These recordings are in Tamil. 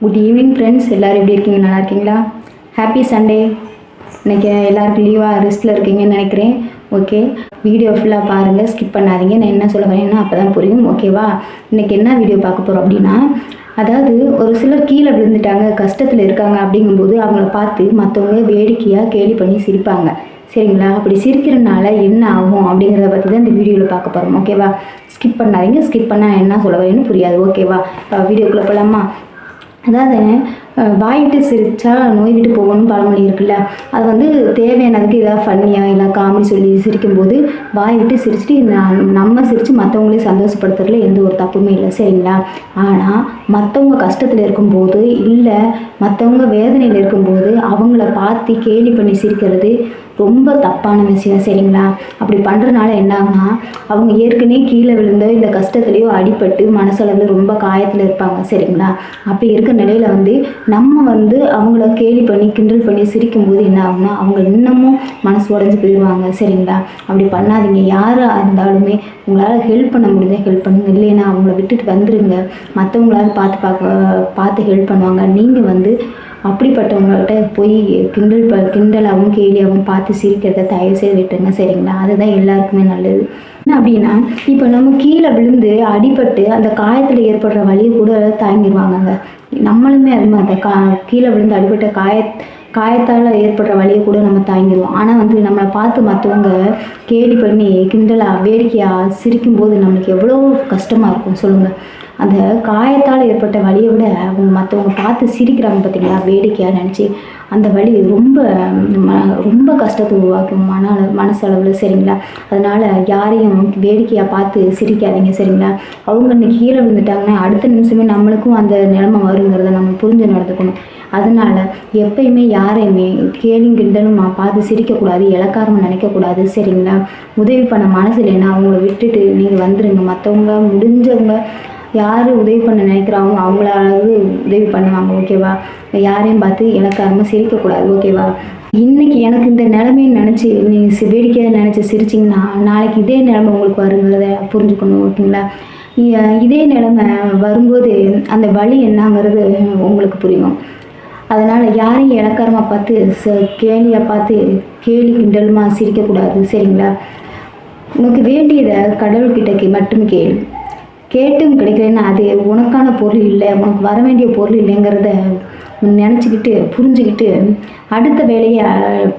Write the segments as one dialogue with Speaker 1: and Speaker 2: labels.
Speaker 1: குட் ஈவினிங் ஃப்ரெண்ட்ஸ் எல்லோரும் எப்படி இருக்கீங்க நல்லா இருக்கீங்களா ஹாப்பி சண்டே இன்றைக்கி எல்லாருக்கும் லீவாக ரெஸ்ட்டில் இருக்கீங்கன்னு நினைக்கிறேன் ஓகே வீடியோ ஃபுல்லாக பாருங்கள் ஸ்கிப் பண்ணாதீங்க நான் என்ன சொல்ல வரேன்னா அப்போ தான் புரியும் ஓகேவா இன்றைக்கி என்ன வீடியோ பார்க்க போகிறோம் அப்படின்னா அதாவது ஒரு சிலர் கீழே விழுந்துட்டாங்க கஷ்டத்தில் இருக்காங்க அப்படிங்கும்போது அவங்கள பார்த்து மற்றவங்க வேடிக்கையாக கேலி பண்ணி சிரிப்பாங்க சரிங்களா அப்படி சிரிக்கிறதுனால என்ன ஆகும் அப்படிங்கிறத பற்றி தான் இந்த வீடியோவில் பார்க்க போகிறோம் ஓகேவா ஸ்கிப் பண்ணாதீங்க ஸ்கிப் பண்ணால் என்ன சொல்ல வரேன்னு புரியாது ஓகேவா வீடியோக்குள்ளே போகலாமா அதாவது வாயிட்டு சிரித்தா நோய் விட்டு போகணும்னு பழமொழி இருக்குல்ல அது வந்து தேவையானதுக்கு ஏதாவது ஃபன்னியாக இல்லை காமெடி சொல்லி சிரிக்கும்போது வாய் விட்டு சிரிச்சுட்டு நம்ம சிரித்து மற்றவங்களையும் சந்தோஷப்படுத்துறதுல எந்த ஒரு தப்புமே இல்லை சரிங்களா ஆனால் மற்றவங்க கஷ்டத்தில் இருக்கும்போது இல்லை மற்றவங்க வேதனையில் இருக்கும்போது அவங்கள பார்த்து கேலி பண்ணி சிரிக்கிறது ரொம்ப தப்பான விஷயம் சரிங்களா அப்படி பண்ணுறதுனால என்ன அவங்க ஏற்கனவே கீழே விழுந்தோ இல்லை கஷ்டத்துலேயோ அடிபட்டு வந்து ரொம்ப காயத்தில் இருப்பாங்க சரிங்களா அப்படி இருக்க நிலையில் வந்து நம்ம வந்து அவங்கள கேலி பண்ணி கிண்டல் பண்ணி சிரிக்கும்போது என்ன ஆகும்னா அவங்க இன்னமும் மனசு உடஞ்சி போயிடுவாங்க சரிங்களா அப்படி பண்ணாதீங்க யாராக இருந்தாலுமே உங்களால் ஹெல்ப் பண்ண முடிஞ்ச ஹெல்ப் பண்ணுங்க இல்லைன்னா அவங்கள விட்டுட்டு வந்துடுங்க மற்றவங்களால பார்த்து பார்க்க பார்த்து ஹெல்ப் பண்ணுவாங்க நீங்கள் வந்து அப்படிப்பட்டவங்கள்ட்ட போய் கிண்டல் ப கிண்டலாகவும் கேலியாகவும் பார்த்து சிரிக்கிறத தயவு செய்து விட்டுருங்க சரிங்களா அதுதான் எல்லாருக்குமே நல்லது என்ன அப்படின்னா இப்போ நம்ம கீழே விழுந்து அடிபட்டு அந்த காயத்தில் ஏற்படுற வழியை கூட தாங்கிடுவாங்க நம்மளுமே அது மாதிரி கா கீழே விழுந்து அடிபட்ட காய காயத்தால் ஏற்படுற வழியை கூட நம்ம தாங்கிடுவோம் ஆனால் வந்து நம்மளை பார்த்து மற்றவங்க கேலி பண்ணி கிண்டலாக வேடிக்கையாக சிரிக்கும்போது நம்மளுக்கு எவ்வளோ கஷ்டமாக இருக்கும் சொல்லுங்கள் அந்த காயத்தால் ஏற்பட்ட வழியை விட அவங்க மற்றவங்க பார்த்து சிரிக்கிறாங்க பார்த்தீங்களா வேடிக்கையாக நினச்சி அந்த வழி ரொம்ப ரொம்ப கஷ்டத்தை உருவாக்கும் மன மனசளவில் சரிங்களா அதனால் யாரையும் வேடிக்கையாக பார்த்து சிரிக்காதீங்க சரிங்களா அவங்க இன்னைக்கு கீழே விழுந்துட்டாங்கன்னா அடுத்த நிமிஷமே நம்மளுக்கும் அந்த நிலமை வருங்கிறத நம்ம புரிஞ்சு நடந்துக்கணும் அதனால் எப்பயுமே யாரையுமே கேலியும் கிண்டலுமா பார்த்து சிரிக்கக்கூடாது இலக்காரமும் நினைக்கக்கூடாது சரிங்களா உதவி பண்ண மனசு இல்லைன்னா அவங்கள விட்டுட்டு நீங்கள் வந்துடுங்க மற்றவங்க முடிஞ்சவங்க யார் உதவி பண்ண நினைக்கிறாங்களோ அவங்கள அளவு உதவி பண்ணுவாங்க ஓகேவா யாரையும் பார்த்து இலக்காரமாக சிரிக்கக்கூடாது ஓகேவா இன்றைக்கி எனக்கு இந்த நிலமையை நினச்சி நீங்கள் வேடிக்கையாக நினச்சி சிரிச்சிங்கன்னா நாளைக்கு இதே நிலமை உங்களுக்கு வருங்கிறத புரிஞ்சுக்கணும் ஓகேங்களா இதே நிலமை வரும்போது அந்த வழி என்னங்கிறது உங்களுக்கு புரியும் அதனால் யாரையும் இலக்காரமாக பார்த்து ச கேலியாக பார்த்து கேலி கிண்டலுமா சிரிக்கக்கூடாது சரிங்களா உனக்கு வேண்டியதை கடவுள்கிட்ட மட்டும் கேள்வி கேட்டும் கிடைக்கலன்னா அது உனக்கான பொருள் இல்லை உனக்கு வர வேண்டிய பொருள் இல்லைங்கிறத நினச்சிக்கிட்டு புரிஞ்சுக்கிட்டு அடுத்த வேலையை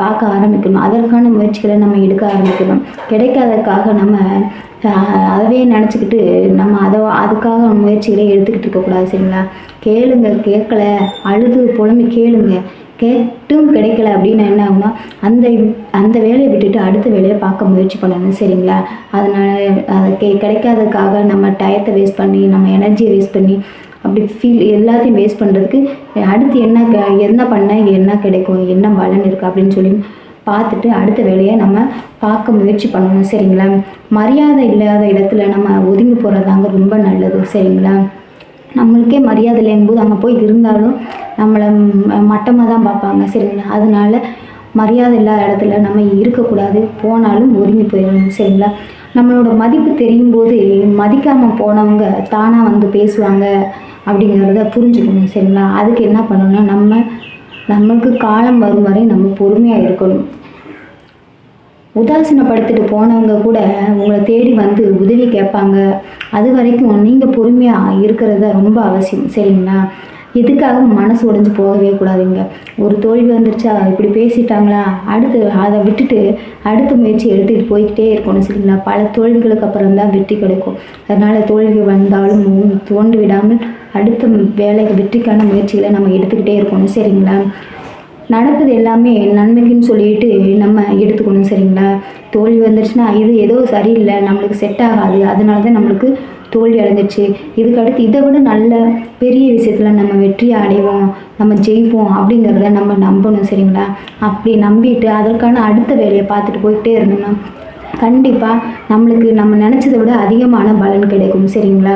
Speaker 1: பார்க்க ஆரம்பிக்கணும் அதற்கான முயற்சிகளை நம்ம எடுக்க ஆரம்பிக்கணும் கிடைக்காததுக்காக நம்ம அதவே நினச்சிக்கிட்டு நம்ம அதை அதுக்காக முயற்சிகளை எடுத்துக்கிட்டு இருக்கக்கூடாது சரிங்களா கேளுங்க கேட்கல அழுது புலம்பி கேளுங்க கேட்டும் கிடைக்கல அப்படின்னா என்ன ஆகுனா அந்த அந்த வேலையை விட்டுட்டு அடுத்த வேலையை பார்க்க முயற்சி பண்ணணும் சரிங்களா அதனால் அது கே கிடைக்காததுக்காக நம்ம டயத்தை வேஸ்ட் பண்ணி நம்ம எனர்ஜியை வேஸ்ட் பண்ணி அப்படி ஃபீல் எல்லாத்தையும் வேஸ்ட் பண்ணுறதுக்கு அடுத்து என்ன என்ன பண்ணால் என்ன கிடைக்கும் என்ன பலன் இருக்குது அப்படின்னு சொல்லி பார்த்துட்டு அடுத்த வேலையை நம்ம பார்க்க முயற்சி பண்ணணும் சரிங்களா மரியாதை இல்லாத இடத்துல நம்ம ஒதுங்கி போகிறதாங்க ரொம்ப நல்லது சரிங்களா நம்மளுக்கே மரியாதை இல்லைங்கும்போது அங்கே போய் இருந்தாலும் நம்மளை மட்டமாக தான் பார்ப்பாங்க சரிங்களா அதனால் மரியாதை இல்லாத இடத்துல நம்ம இருக்கக்கூடாது போனாலும் ஒதுங்கி போயிடணும் சரிங்களா நம்மளோட மதிப்பு தெரியும் போது மதிக்காமல் போனவங்க தானாக வந்து பேசுவாங்க அப்படிங்கிறத புரிஞ்சுக்கணும் சரிங்களா அதுக்கு என்ன பண்ணணும்னா நம்ம நம்மளுக்கு காலம் வரும் வரை நம்ம பொறுமையாக இருக்கணும் உதாசீனப்படுத்திட்டு போனவங்க கூட உங்களை தேடி வந்து உதவி கேட்பாங்க அது வரைக்கும் நீங்கள் பொறுமையாக இருக்கிறத ரொம்ப அவசியம் சரிங்களா எதுக்காக மனசு உடைஞ்சு போகவே கூடாதுங்க ஒரு தோல்வி வந்துருச்சா இப்படி பேசிட்டாங்களா அடுத்து அதை விட்டுட்டு அடுத்த முயற்சி எடுத்துகிட்டு போய்கிட்டே இருக்கணும் சரிங்களா பல தோல்விகளுக்கு அப்புறம் தான் வெற்றி கிடைக்கும் அதனால் தோல்வி வந்தாலும் தோண்டு விடாமல் அடுத்த வேலைக்கு வெற்றிக்கான முயற்சிகளை நம்ம எடுத்துக்கிட்டே இருக்கணும் சரிங்களா நடப்பது எல்லாமே நன்மைக்குன்னு சொல்லிட்டு நம்ம எடுத்துக்கணும் சரிங்களா தோல்வி வந்துருச்சுன்னா இது ஏதோ சரியில்லை நம்மளுக்கு செட் ஆகாது அதனால தான் நம்மளுக்கு தோல்வி அடைஞ்சிச்சு இதுக்கடுத்து இதை விட நல்ல பெரிய விஷயத்தில் நம்ம வெற்றியை அடைவோம் நம்ம ஜெயிப்போம் அப்படிங்கிறத நம்ம நம்பணும் சரிங்களா அப்படி நம்பிட்டு அதற்கான அடுத்த வேலையை பார்த்துட்டு போயிட்டே இருந்தோம்னா கண்டிப்பாக நம்மளுக்கு நம்ம நினச்சதை விட அதிகமான பலன் கிடைக்கும் சரிங்களா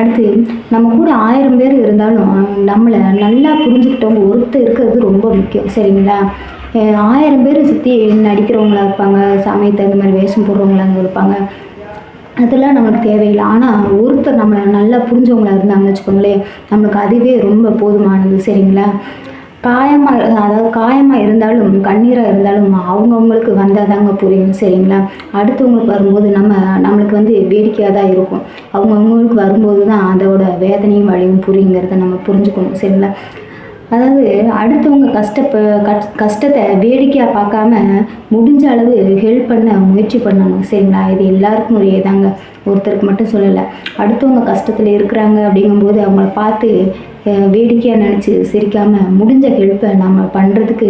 Speaker 1: அடுத்து நம்ம கூட ஆயிரம் பேர் இருந்தாலும் நம்மளை நல்லா புரிஞ்சுக்கிட்டவங்க ஒருத்தர் இருக்கிறது ரொம்ப முக்கியம் சரிங்களா ஆயிரம் பேர் சுற்றி நடிக்கிறவங்களா இருப்பாங்க சமயத்தை இந்த மாதிரி வேஷம் போடுறவங்களாக இருப்பாங்க அதெல்லாம் நம்மளுக்கு தேவையில்லை ஆனால் ஒருத்தர் நம்மளை நல்லா புரிஞ்சவங்களாக இருந்தாங்கன்னு வச்சுக்கோங்களேன் நம்மளுக்கு அதுவே ரொம்ப போதுமானது சரிங்களா காயமாக அதாவது காயமாக இருந்தாலும் கண்ணீராக இருந்தாலும் அவங்கவுங்களுக்கு வந்தால் தாங்க புரியும் சரிங்களா அடுத்தவங்களுக்கு வரும்போது நம்ம நம்மளுக்கு வந்து வேடிக்கையாக தான் இருக்கும் அவங்கவுங்களுக்கு வரும்போது தான் அதோட வேதனையும் வழியும் புரியுங்கிறத நம்ம புரிஞ்சுக்கணும் சரிங்களா அதாவது அடுத்தவங்க கஷ்டப்ப கஷ்டத்தை வேடிக்கையாக பார்க்காம முடிஞ்ச அளவு ஹெல்ப் பண்ண முயற்சி பண்ணணும் சரிங்களா இது எல்லாருக்கும் ஒரு தாங்க ஒருத்தருக்கு மட்டும் சொல்லலை அடுத்தவங்க கஷ்டத்தில் இருக்கிறாங்க அப்படிங்கும்போது அவங்கள பார்த்து வேடிக்கையாக நினச்சி சிரிக்காமல் முடிஞ்ச ஹெல்ப்பை நம்ம பண்ணுறதுக்கு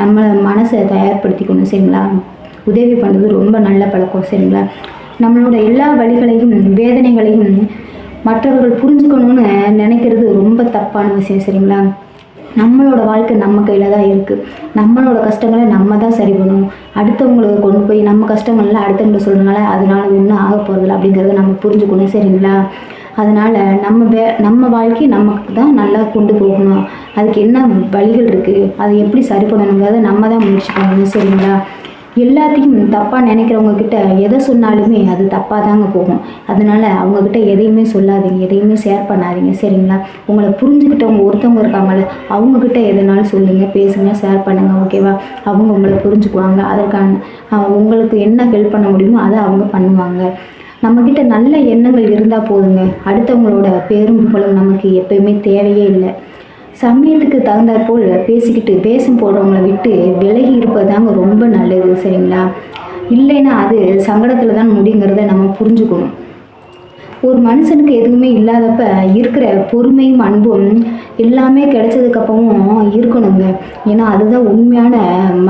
Speaker 1: நம்மளை மனசை தயார்படுத்திக்கணும் சரிங்களா உதவி பண்ணுறது ரொம்ப நல்ல பழக்கம் சரிங்களா நம்மளோட எல்லா வழிகளையும் வேதனைகளையும் மற்றவர்கள் புரிஞ்சுக்கணும்னு நினைக்கிறது ரொம்ப தப்பான விஷயம் சரிங்களா நம்மளோட வாழ்க்கை நம்ம கையில் தான் இருக்குது நம்மளோட கஷ்டங்களை நம்ம தான் சரி பண்ணணும் அடுத்தவங்களுக்கு கொண்டு போய் நம்ம கஷ்டங்கள்லாம் அடுத்தவங்களை சொல்கிறதுனால அதனால ஒன்றும் ஆக போகிறதில்ல அப்படிங்கிறத நம்ம புரிஞ்சுக்கணும் சரிங்களா அதனால் நம்ம வே நம்ம வாழ்க்கையை நமக்கு தான் நல்லா கொண்டு போகணும் அதுக்கு என்ன வழிகள் இருக்குது அதை எப்படி சரி பண்ணணுங்கிறத நம்ம தான் முயற்சி பண்ணணும் சரிங்களா எல்லாத்தையும் தப்பாக நினைக்கிறவங்க கிட்ட எதை சொன்னாலுமே அது தப்பாக தாங்க போகும் அதனால் அவங்கக்கிட்ட எதையுமே சொல்லாதீங்க எதையுமே ஷேர் பண்ணாதீங்க சரிங்களா உங்களை புரிஞ்சுக்கிட்டவங்க ஒருத்தவங்க இருக்காங்கல்ல அவங்கக்கிட்ட எதனாலும் சொல்லுங்கள் பேசுங்க ஷேர் பண்ணுங்கள் ஓகேவா அவங்க உங்களை புரிஞ்சுக்குவாங்க அதற்கான உங்களுக்கு என்ன ஹெல்ப் பண்ண முடியுமோ அதை அவங்க பண்ணுவாங்க நம்மக்கிட்ட நல்ல எண்ணங்கள் இருந்தால் போதுங்க அடுத்தவங்களோட பேரும் புகழும் நமக்கு எப்பயுமே தேவையே இல்லை சமயத்துக்கு தகுந்தாற்போல் பேசிக்கிட்டு பேசும் போடுறவங்களை விட்டு விலகி இருப்பது தாங்க ரொம்ப நல்லது சரிங்களா இல்லைன்னா அது சங்கடத்தில் தான் முடிங்கிறத நம்ம புரிஞ்சுக்கணும் ஒரு மனுஷனுக்கு எதுவுமே இல்லாதப்ப இருக்கிற பொறுமையும் அன்பும் எல்லாமே கிடைச்சதுக்கப்புறமும் இருக்கணுங்க ஏன்னா அதுதான் உண்மையான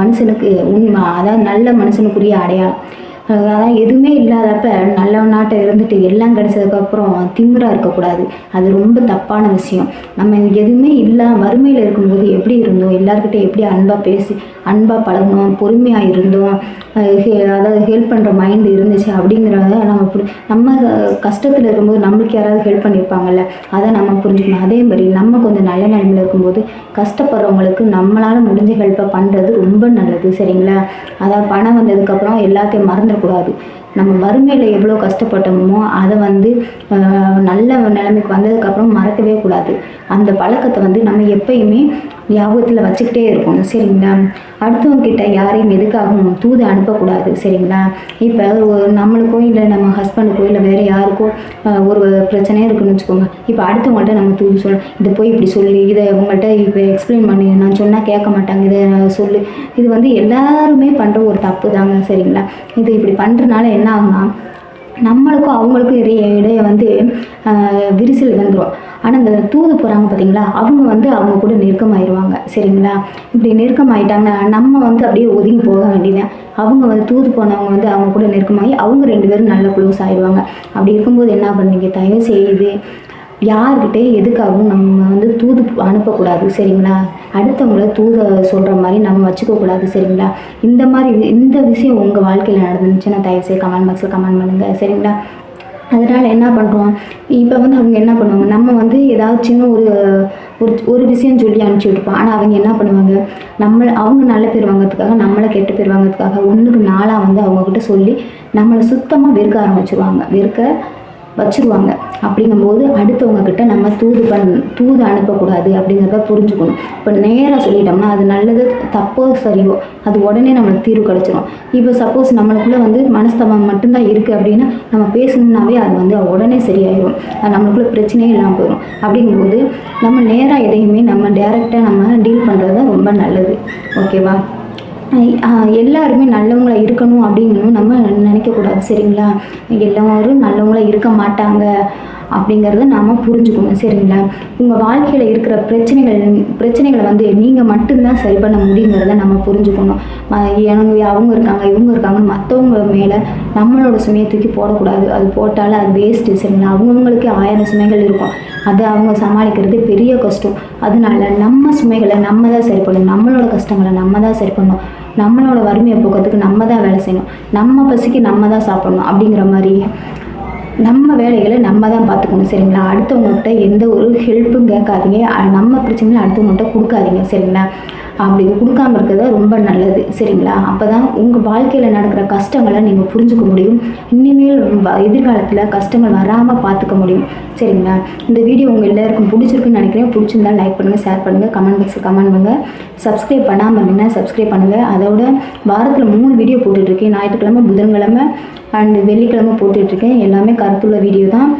Speaker 1: மனுஷனுக்கு உண்மை அதாவது நல்ல மனுஷனுக்குரிய அடையாளம் அதெல்லாம் எதுவுமே இல்லாதப்ப நாட்டை இருந்துட்டு எல்லாம் கிடைச்சதுக்கப்புறம் திமிராக இருக்கக்கூடாது அது ரொம்ப தப்பான விஷயம் நம்ம எதுவுமே இல்லை வறுமையில் இருக்கும்போது எப்படி இருந்தோம் எல்லாருக்கிட்டே எப்படி அன்பாக பேசி அன்பாக பழகணும் பொறுமையாக இருந்தோம் அதாவது ஹெல்ப் பண்ணுற மைண்டு இருந்துச்சு அப்படிங்கிறத நம்ம நம்ம கஷ்டத்தில் இருக்கும்போது நம்மளுக்கு யாராவது ஹெல்ப் பண்ணியிருப்பாங்கல்ல அதை நம்ம புரிஞ்சுக்கணும் அதே மாதிரி நம்ம கொஞ்சம் நல்ல நிலைமையில் இருக்கும்போது கஷ்டப்படுறவங்களுக்கு நம்மளால் முடிஞ்ச ஹெல்ப்பை பண்ணுறது ரொம்ப நல்லது சரிங்களா அதாவது பணம் வந்ததுக்கப்புறம் எல்லாத்தையும் மறந்து Jaguari நம்ம வறுமையில் எவ்வளோ கஷ்டப்பட்டோமோ அதை வந்து நல்ல நிலைமைக்கு வந்ததுக்கப்புறம் மறக்கவே கூடாது அந்த பழக்கத்தை வந்து நம்ம எப்பயுமே ஞாபகத்தில் வச்சுக்கிட்டே இருக்கணும் சரிங்களா கிட்ட யாரையும் எதுக்காகவும் தூது அனுப்பக்கூடாது சரிங்களா இப்போ நம்மளுக்கோ இல்லை நம்ம ஹஸ்பண்டுக்கோ இல்லை வேறு யாருக்கோ ஒரு பிரச்சனையே இருக்குன்னு வச்சுக்கோங்க இப்போ அடுத்தவங்கள்ட்ட நம்ம தூது சொல்ல இதை போய் இப்படி சொல்லி இதை உங்கள்கிட்ட இப்போ எக்ஸ்பிளைன் பண்ணி நான் சொன்னால் கேட்க மாட்டாங்க இதை சொல்லு இது வந்து எல்லாருமே பண்ணுற ஒரு தப்பு தாங்க சரிங்களா இது இப்படி பண்ணுறதுனால என்ன என்ன ஆகுனா நம்மளுக்கும் அவங்களுக்கும் இடையே இடையே வந்து விரிசல் வந்துடும் ஆனால் இந்த தூது போகிறாங்க பார்த்தீங்களா அவங்க வந்து அவங்க கூட நெருக்கமாயிடுவாங்க சரிங்களா இப்படி நெருக்கமாயிட்டாங்கன்னா நம்ம வந்து அப்படியே ஒதுங்கி போக வேண்டியதான் அவங்க வந்து தூது போனவங்க வந்து அவங்க கூட நெருக்கமாகி அவங்க ரெண்டு பேரும் நல்லா க்ளோஸ் ஆயிடுவாங்க அப்படி இருக்கும்போது என்ன பண்ணுறீங்க தயவு செய்து யார்கிட்டே எதுக்காகவும் நம்ம வந்து தூது அனுப்பக்கூடாது சரிங்களா அடுத்தவங்கள தூத சொல்கிற மாதிரி நம்ம வச்சுக்கக்கூடாது சரிங்களா இந்த மாதிரி இந்த விஷயம் உங்கள் வாழ்க்கையில் நடந்துச்சுன்னா தயவு செய்ய கமெண்ட் பாக்ஸில் கமெண்ட் பண்ணுங்க சரிங்களா அதனால் என்ன பண்ணுறோம் இப்போ வந்து அவங்க என்ன பண்ணுவாங்க நம்ம வந்து ஏதாவது சின்ன ஒரு ஒரு ஒரு விஷயம் சொல்லி அனுப்பிச்சுட்ருப்போம் ஆனால் அவங்க என்ன பண்ணுவாங்க நம்ம அவங்க நல்ல பேர் வாங்கிறதுக்காக நம்மளை கெட்டு பேர் வாங்கிறதுக்காக ஒன்றுக்கு நாளாக வந்து அவங்கக்கிட்ட சொல்லி நம்மளை சுத்தமாக வெறுக்க ஆரம்பிச்சுருவாங்க வெறுக்க வச்சுருவாங்க அப்படிங்கும்போது அடுத்தவங்கக்கிட்ட நம்ம தூது பண் தூது அனுப்பக்கூடாது அப்படிங்கிறத புரிஞ்சுக்கணும் இப்போ நேராக சொல்லிட்டோம்னா அது நல்லது தப்போ சரியோ அது உடனே நம்மளுக்கு தீர்வு கிடச்சிரும் இப்போ சப்போஸ் நம்மளுக்குள்ளே வந்து மனஸ்தபம் மட்டும்தான் இருக்குது அப்படின்னா நம்ம பேசணுன்னாவே அது வந்து உடனே சரியாயிடும் அது நம்மளுக்குள்ளே பிரச்சனையே இல்லாமல் போயிடும் அப்படிங்கும்போது நம்ம நேராக எதையுமே நம்ம டேரெக்டாக நம்ம டீல் பண்ணுறது தான் ரொம்ப நல்லது ஓகேவா எல்லாருமே நல்லவங்களாக இருக்கணும் அப்படின்னு நம்ம நினைக்கக்கூடாது சரிங்களா எல்லாரும் நல்லவங்களாக இருக்க மாட்டாங்க அப்படிங்கிறத நாம் புரிஞ்சுக்கணும் சரிங்களா உங்கள் வாழ்க்கையில் இருக்கிற பிரச்சனைகள் பிரச்சனைகளை வந்து நீங்கள் மட்டும்தான் சரி பண்ண முடியுங்கிறத நம்ம புரிஞ்சுக்கணும் எனக்கு அவங்க இருக்காங்க இவங்க இருக்காங்க மற்றவங்க மேலே நம்மளோட சுமையை தூக்கி போடக்கூடாது அது போட்டாலும் அது வேஸ்ட்டு சரிங்களா அவங்கவுங்களுக்கு ஆயிரம் சுமைகள் இருக்கும் அதை அவங்க சமாளிக்கிறது பெரிய கஷ்டம் அதனால நம்ம சுமைகளை நம்ம தான் சரி பண்ணணும் நம்மளோட கஷ்டங்களை நம்ம தான் சரி பண்ணணும் நம்மளோட வறுமையை போக்கிறதுக்கு நம்ம தான் வேலை செய்யணும் நம்ம பசிக்கு நம்ம தான் சாப்பிடணும் அப்படிங்கிற மாதிரி நம்ம வேலைகளை நம்ம தான் பார்த்துக்கணும் சரிங்களா அடுத்தவங்கள்ட்ட எந்த ஒரு ஹெல்ப்பும் கேட்காதீங்க நம்ம பிரச்சனைகளை அடுத்தவங்கள்ட்ட கொடுக்காதீங்க சரிங்களா அப்படி கொடுக்காம இருக்கிறது ரொம்ப நல்லது சரிங்களா அப்போ தான் உங்கள் வாழ்க்கையில் நடக்கிற கஷ்டங்களை நீங்கள் புரிஞ்சுக்க முடியும் இனிமேல் எதிர்காலத்தில் கஷ்டங்கள் வராமல் பார்த்துக்க முடியும் சரிங்களா இந்த வீடியோ உங்கள் எல்லாருக்கும் பிடிச்சிருக்குன்னு நினைக்கிறேன் பிடிச்சிருந்தா லைக் பண்ணுங்கள் ஷேர் பண்ணுங்கள் கமெண்ட் பாக்ஸில் கமெண்ட் பண்ணுங்கள் சப்ஸ்கிரைப் பண்ணாமல் இருந்தீங்கன்னா சப்ஸ்கிரைப் பண்ணுங்கள் அதோட வாரத்தில் மூணு வீடியோ போட்டுட்ருக்கேன் ஞாயிற்றுக்கிழமை புதன்கிழமை அண்டு வெள்ளிக்கிழமை போட்டுட்ருக்கேன் எல்லாமே கருத்துள்ள வீடியோ தான்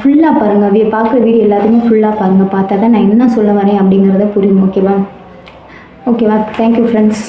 Speaker 1: ஃபுல்லாக பாருங்கள் பார்க்குற வீடியோ எல்லாத்தையுமே ஃபுல்லாக பாருங்கள் பார்த்தா தான் நான் என்ன சொல்ல வரேன் அப்படிங்கிறத புரியும் ஓகேவா ஓகேவா தேங்க்யூ ஃப்ரெண்ட்ஸ்